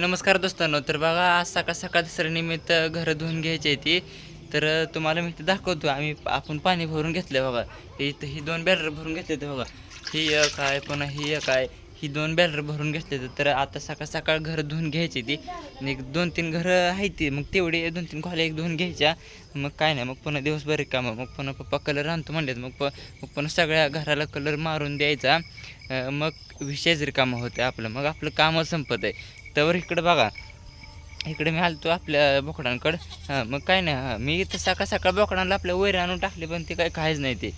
नमस्कार दोस्तांनो तर बघा आज सकाळ सकाळ दसऱ्यानिमित्त घरं धुवून घ्यायची आहे ती. तर तुम्हाला मी ते दाखवतो आम्ही आपण पाणी भरून घेतलं बघा. ही इथं ही दोन बॅलर भरून घेतले ते बघा. ही एक आहे पुन्हा ही एक आहे ही दोन बॅलर भरून घेतले तर आता सकाळ सकाळ घरं धुवून घ्यायची ती. आणि एक दोन तीन घरं आहेत ती. मग तेवढी दोन तीन खोल्या एक धुवून घ्यायच्या. मग काय नाही मग पुन्हा दिवसभर कामं मग पुन्हा पप्पा कलर आणतो म्हणलेत. मग प मग पुन्हा सगळ्या घराला कलर मारून द्यायचा. मग मग विषयच रिकामं होते आपलं. मग आपलं कामं संपत आहे. तर इकडं बघा. इकडे मी आलतो आपल्या बोकडांकडं. मग काय नाही मी इथं सकाळ सकाळ बोकडांना आपल्या वैर आणून टाकले पण ते काय काहीच नाही ते.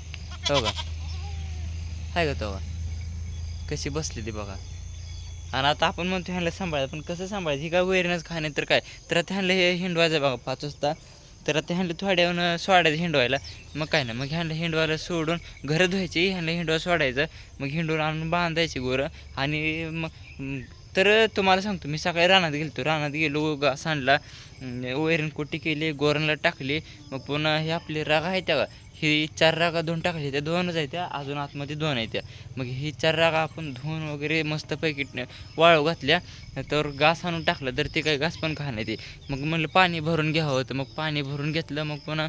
हो का? हाय का तो कशी बसली ती बघा. आणि आता आपण म्हणतो ह्यांना सांभाळायचं पण कसं सांभाळायचं? ही काय वैरणच खाणे तर काय? तर आता ह्यांना हे हिंडवायचं बघा पाच वाजता. तर आता ह्यांना थोड्याहून सोडायचं हिंडवायला. मग काय नाही मग ह्यांना हिंडवायला सोडून घरं धुवायची ह्यांना हिंडवा सोडायचं. मग हिंडून आणून बांधायची गोरं. आणि मग तर तुम्हाला सांगतो मी सकाळी रानात गेलो रानात गेलो घास आणला वैरण कोटी केली गोरणला टाकली. मग पुन्हा हे आपले राग आहे त्या का ही चार रागा धुवून टाकली त्या दोनच आहेत त्या. अजून आतमध्ये दोन आहेत त्या. मग ही चार रागा आपण धुवून वगैरे मस्तपैकी न- वाळू घातल्या. तर घास आणून टाकलं तर ते काही घास पण खाणे ते. मग म्हणलं पाणी भरून घ्यावं होतं. मग पाणी भरून घेतलं मग पुन्हा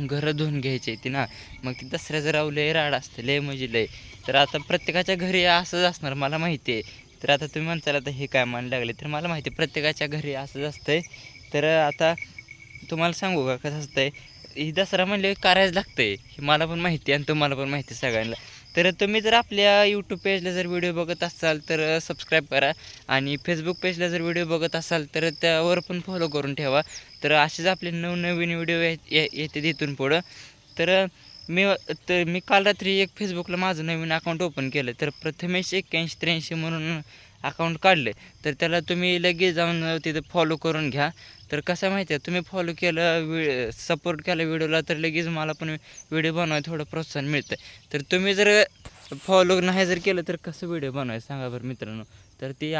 घरं धुवून घ्यायचे ते ना. मग ती दसऱ्याचं राव लय राड असतं लय म्हणजे लय. तर आता प्रत्येकाच्या घरी असंच असणार मला माहिती आहे. तर आता तुम्ही म्हणताल आता हे काय मान लागले? तर मला माहिती प्रत्येकाच्या घरी असंच असतंय. तर आता तुम्हाला सांगू का कसं असतंय? ही दसरा म्हणले करायच आहे हे मला पण माहिती आहे आणि तुम्हाला पण माहिती आहे सगळ्यांना. तर तुम्ही जर आपल्या यूट्यूब पेजला जर व्हिडिओ बघत असाल तर सबस्क्राईब करा. आणि फेसबुक पेजला जर व्हिडिओ बघत असाल तर त्यावर पण फॉलो करून ठेवा. तर असेच आपले नवनवीन व्हिडिओ येते तिथून पुढं. तर मी तर मी काल रात्री एक फेसबुकला माझं नवीन अकाउंट ओपन केलं तर प्रथमेश एक्क्याऐंशी त्र्याऐंशी म्हणून अकाउंट काढले. तर त्याला तुम्ही लगेच जाऊन तिथं फॉलो करून घ्या. तर कसं माहिती आहे तुम्ही फॉलो केलं वि सपोर्ट केला व्हिडिओला तर लगेच मला पण व्हिडिओ बनवायला थोडं प्रोत्साहन मिळतं. तर तुम्ही जर फॉलो नाही जर केलं तर कसं व्हिडिओ बनवायचं? सांगा बरं मित्रांनो. तर ती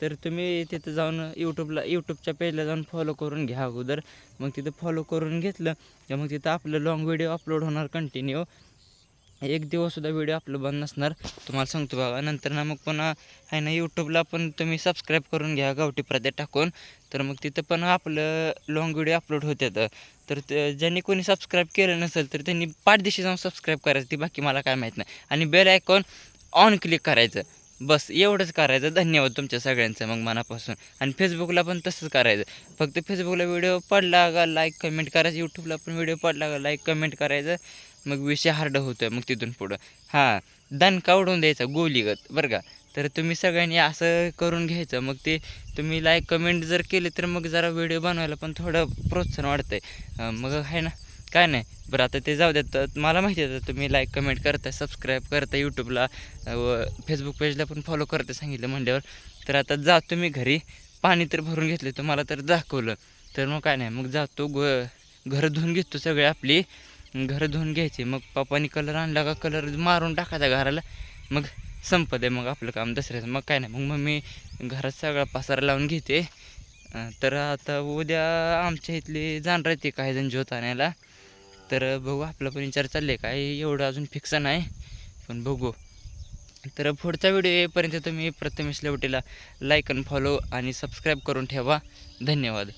तर तुम्ही तिथं जाऊन यूट्यूबला यूट्यूबच्या पेजला जाऊन फॉलो करून घ्या अगोदर. मग तिथं फॉलो करून घेतलं तर मग तिथं आपलं लॉंग व्हिडिओ अपलोड होणार कंटिन्यू एक दिवससुद्धा व्हिडिओ आपलं बंद नसणार. तुम्हाला सांगतो बघा नंतर ना मग पुन्हा आहे ना यूट्यूबला पण तुम्ही सबस्क्राईब करून घ्या गावठी प्रदेश टाकून. तर मग तिथं पण आपलं लॉंग व्हिडिओ अपलोड होतात तर ते ज्यांनी कोणी सबस्क्राईब केलं नसेल तर त्यांनी पाठदिशी जाऊन सबस्क्राईब करायचं. ती बाकी मला काय माहीत नाही. आणि बेल आयकॉन ऑन क्लिक करायचं. बस एवढंच करायचं. धन्यवाद तुमच्या सगळ्यांचं मग मनापासून. आणि फेसबुकला पण तसंच करायचं. फक्त फेसबुकला व्हिडिओ पडला का लाईक कमेंट करायचं. यूट्यूबला पण व्हिडिओ पडला का लाईक कमेंट करायचं. मग विषय हार्ड होतो आहे मग तिथून पुढं. हां दणका उडवून द्यायचा गोलीगत बरं का? तर तुम्ही सगळ्यांनी असं करून घ्यायचं. मग ते तुम्ही लाईक कमेंट जर केले तर मग जरा व्हिडिओ बनवायला पण थोडं प्रोत्साहन वाढतं आहे मग आहे ना? काय नाही. बरं आता ते जाऊ देत. तर मला माहिती आहे तुम्ही लाईक कमेंट करता सबस्क्राईब करता यूट्यूबला व फेसबुक पेजला पण फॉलो करता सांगितलं म्हणल्यावर. तर आता जा तुम्ही घरी. पाणी तर भरून घेतलं तुम्हाला तर दाखवलं. तर मग काय नाही मग जातो ग घरं धुवून घेतो सगळे आपली. घरं धुवून घ्यायची. मग पप्पानी कलर आणला का कलर मारून टाकायचा घराला. मग संपत आहे मग आपलं काम दसऱ्याचं. मग काय नाही मग मग मी घरात सगळा पसारा लावून घेते. तर आता उद्या आमच्या इथले जाणार आहे ते काही जण ज्योत आणायला. तर बघू आपला पण विचार चालले काय एवढं अजून फिक्स नाही पण बघू. तर पुढचा व्हिडिओ येईपर्यंत तुम्ही प्रथमेश लेवटीला लाईक आणि फॉलो आणि सबस्क्राईब करून ठेवा. धन्यवाद.